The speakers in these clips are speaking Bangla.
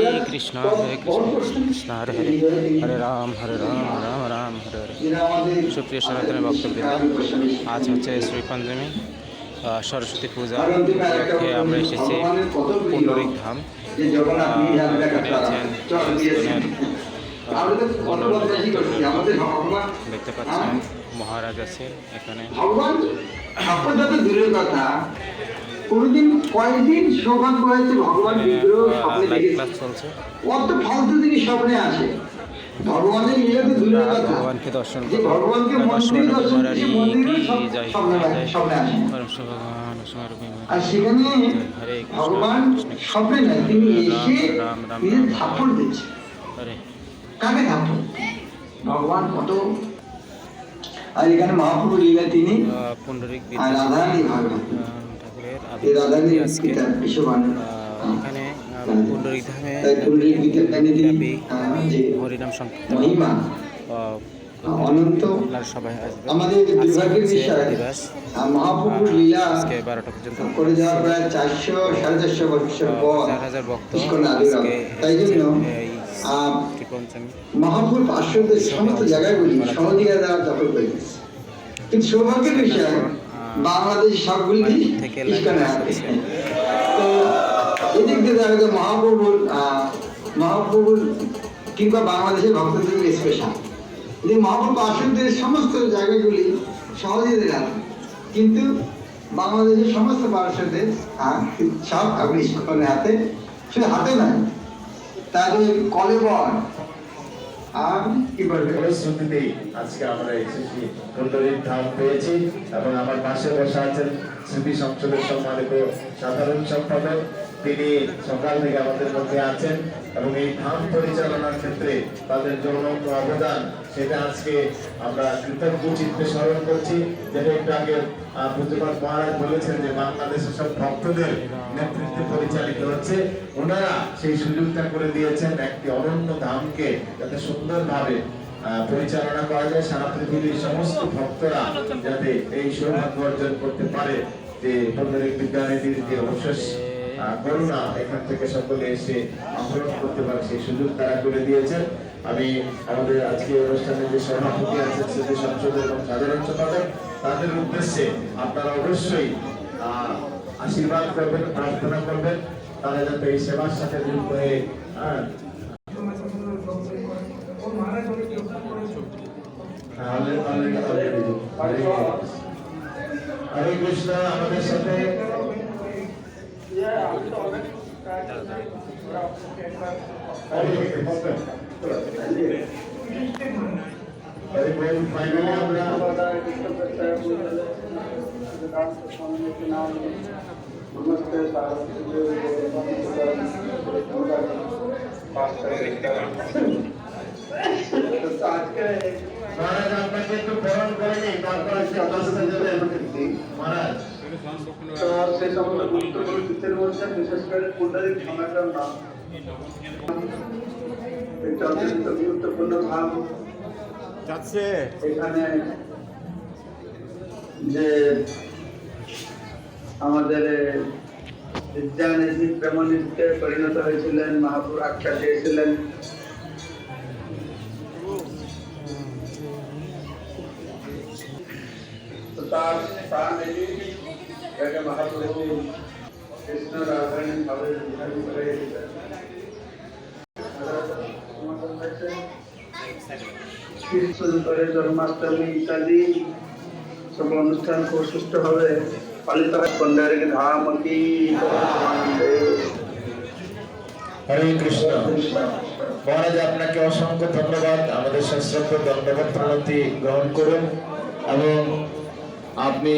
হরে কৃষ্ণ হরে কৃষ্ণ কৃষ্ণ হরে হরে হরে রাম হরে রাম রাম রাম হরে হরে। সুপ্রিয় সনাতনী ভক্তবৃন্দ আজ হচ্ছে শ্রী পঞ্চমী সরস্বতী পূজা উপলক্ষে আমরা এসেছি পুণ্ডরিক ধাম। এখানে আছেন দেখতে পাচ্ছেন মহারাজ আছেন এখানে। দূরের কথা কোনোদিন কয়েকদিন সৌভাগ্য হয়েছে ভগবান বিগ্রহ স্বপ্নে দেখেছে। ক্লাস চলছে। কত ফালতু জিনিস স্বপ্নে আসে ভগবানের লীলা তো দূরের আমরা কথা। ভগবানকে দর্শন যে ভগবানকে মন্দিরে দর্শন করছে মন্দিরে স্বপ্নে আসে, স্বপ্নে আসে। পরম শিব ভগবান আর সেখানে ভগবান কৃষ্ণ কৃষ্ণ। স্বপ্নে নয় তিনি এসে রাম, রাম, নিজের রাম। থাপ্পড় দিচ্ছে কাকে থাপ্পড় ভগবান কত? আর এখানে মহাপ্রভু লীলা তিনি আর ভাগবত। আদি আজকে এখানে ধামে হরিনাম সংকীর্তন অনন্ত সবাই আমাদের দুর্ভাগ্যের বিষয় মহাপ্রভুর লীলা আজকে বারোটা পর্যন্ত করে যাওয়া প্রায় চারশো সাড়ে চারশো বছর পর চার হাজার ভক্ত ইস্কন আবির্ভাব আজকে তাই জন্য মহাপুর পার্শ্বদের সমস্ত জায়গাগুলি দ্বারা দখল করে কিন্তু সৌভাগ্যের বিষয় বাংলাদেশ সবগুলি ইস্কনে আছে তো এদিক দিয়ে দেখা যায় মহাপ্রভুর মহাপ্রভুর কিংবা বাংলাদেশের ভক্তদের স্পেশাল যে মহাপ্রভু পার্শ্বদের সমস্ত জায়গাগুলি সহজেদের আছে কিন্তু বাংলাদেশের সমস্ত পার্শ্বদের সব আপনি ইস্কনে হাতে শুধু হাতে নয় তাদের কলেবর আর আজকে আমরা ধাম পেয়েছি আমার পাশে সাধারণ সম্পাদক তিনি সকাল থেকে আমাদের মধ্যে আছেন এবং এই ধাম পরিচালনার ক্ষেত্রে তাদের জনক অবদান সেটা আজকে আমরা কৃতজ্ঞ চিত্তে স্মরণ করছি। যেটা একটু আগে আহ, মহারাজ বলেছেন যে বাংলাদেশের সব ভক্তদের নেতৃত্বে পরিচালিত হচ্ছে। ওনারা সেই সুযোগটা করে দিয়েছেন একটি অনন্য ধামকে যাতে সুন্দরভাবে পরিচালনা করা যায়। সারা পৃথিবীর সমস্ত ভক্তরা যাতে এই সৌভাগ্য অর্জন করতে পারে। যে পণ্ডরিক বিদ্যানীতির যে অবশেষ করুণা এখান থেকে সকলে এসে আহরণ করতে পারে সেই সুযোগ তারা করে দিয়েছেন। আমি আমাদের আজকে অনুষ্ঠানে যে সভাপতি আছেন স্মৃতি সংসদের এবং সাধারণ সম্পাদক তাদের উদ্দেশ্যে আপনারা অবশ্যই আশীর্বাদ করবেন প্রার্থনা করবেন। তারা যাতে এই সেবার সাথে যুক্ত হয়ে হ্যাঁ, হরে কৃষ্ণ আমাদের সাথে হরে বল ফাইনালি আমরা মহারাজ আপনাকে একটু বরণ করে নিই তারপর একটু অবস্থা যাবে মহারাজ তো সেই গুরুত্বপূর্ণ তিথির মধ্যে বিশেষ করে পুণ্ডরিক সমাজের নাম। এটা অত্যন্ত গুরুত্বপূর্ণ ভাব এখানে যে আমাদের বিদ্যানিধি প্রেমনিধিতে পরিণত হয়েছিলেন মহাপুর আখ্যা দিয়েছিলেন। তো তার প্রাণ এটি যাকে মহাপ্রভু কৃষ্ণ রাধারানী ভাবে বিধান করে শুরু করে জন্মাষ্টমী ইত্যাদি সব অনুষ্ঠান খুব সুষ্ঠুভাবে পালিত হয় পন্ডারিক ধাম কি হরে কৃষ্ণ মহারাজ আপনাকে অসংখ্য ধন্যবাদ আমাদের শাস্ত্রজ্ঞ দণ্ডবত প্রণতি গ্রহণ করুন এবং আপনি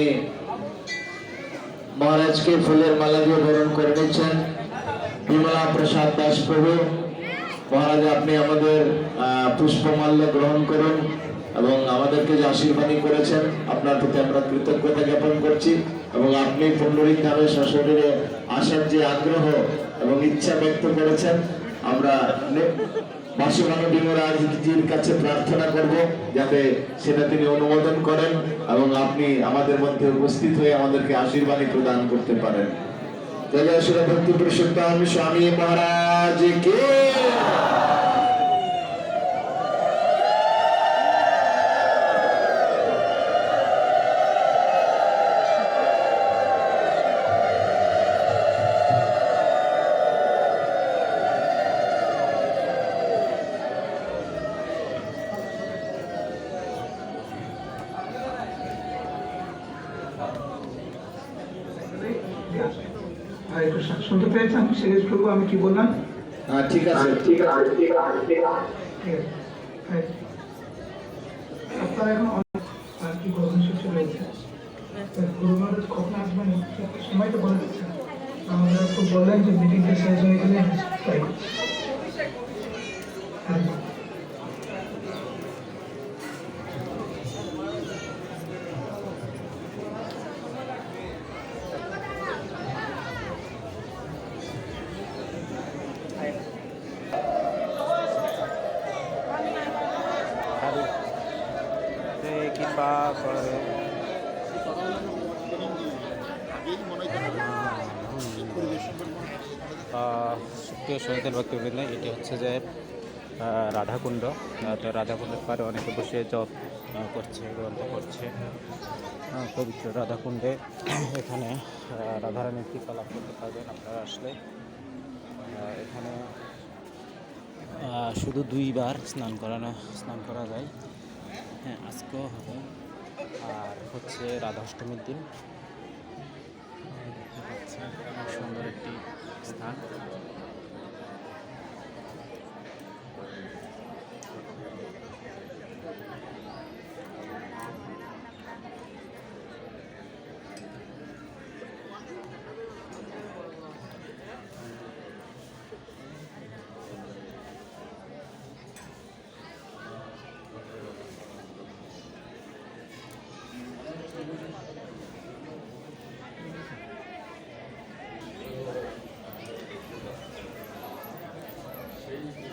মহারাজকে ফুলের মালা দিয়ে বরণ করে নিচ্ছেন। বিমলা প্রসাদ দাস প্রভু মহারাজ, আপনি আমাদের পুষ্পমাল্য গ্রহণ করুন এবং আমাদেরকে যে আশীর্বাদী করেছেন, আপনার প্রতি আমরা কৃতজ্ঞতা জ্ঞাপন করছি এবং আপনি পুণ্ডরিক ধামে সশরীরে আসার যে আগ্রহ এবং ইচ্ছা ব্যক্ত করেছেন, আমরা ভাষ্যমান বিমরাজির কাছে প্রার্থনা করব যাতে সেটা তিনি অনুমোদন করেন এবং আপনি আমাদের মধ্যে উপস্থিত হয়ে আমাদেরকে আশীর্বাণী প্রদান করতে পারেন। জয় শ্রী ভক্তি পুরুষোত্তম স্বামী মহারাজ কে। কথা একটু শুনতে পেয়েছেন? সিরিজ করব আমি কি বললাম? হ্যাঁ, হ্যাঁ, ঠিক আছে। ঠিক আছে ঠিক আছে আপনার আর কি গরম শেষ রয়েছে কখন আসবেন? সময় তো বলে দিচ্ছেন আমরা তো বললেন যে মিটিংটা শেষ হয়ে গেলে হ্যাঁ, কৃপা আহ, সুপ্রিয় সহিতের ভক্তিবৃন্দ এটি হচ্ছে যে রাধাকুণ্ড। তো রাধাকুণ্ডের পারে অনেকে বসে জপ করছে গ্রন্থ করছে পবিত্র রাধাকুণ্ডে এখানে রাধারানীর টিকা লাভ করতে পারবেন আপনারা আসলে। এখানে শুধু দুইবার স্নান করানো স্নান করা যায়। হ্যাঁ আজকেও হবে। আর হচ্ছে রাধাষ্টমীর দিন। সুন্দর একটি স্থান।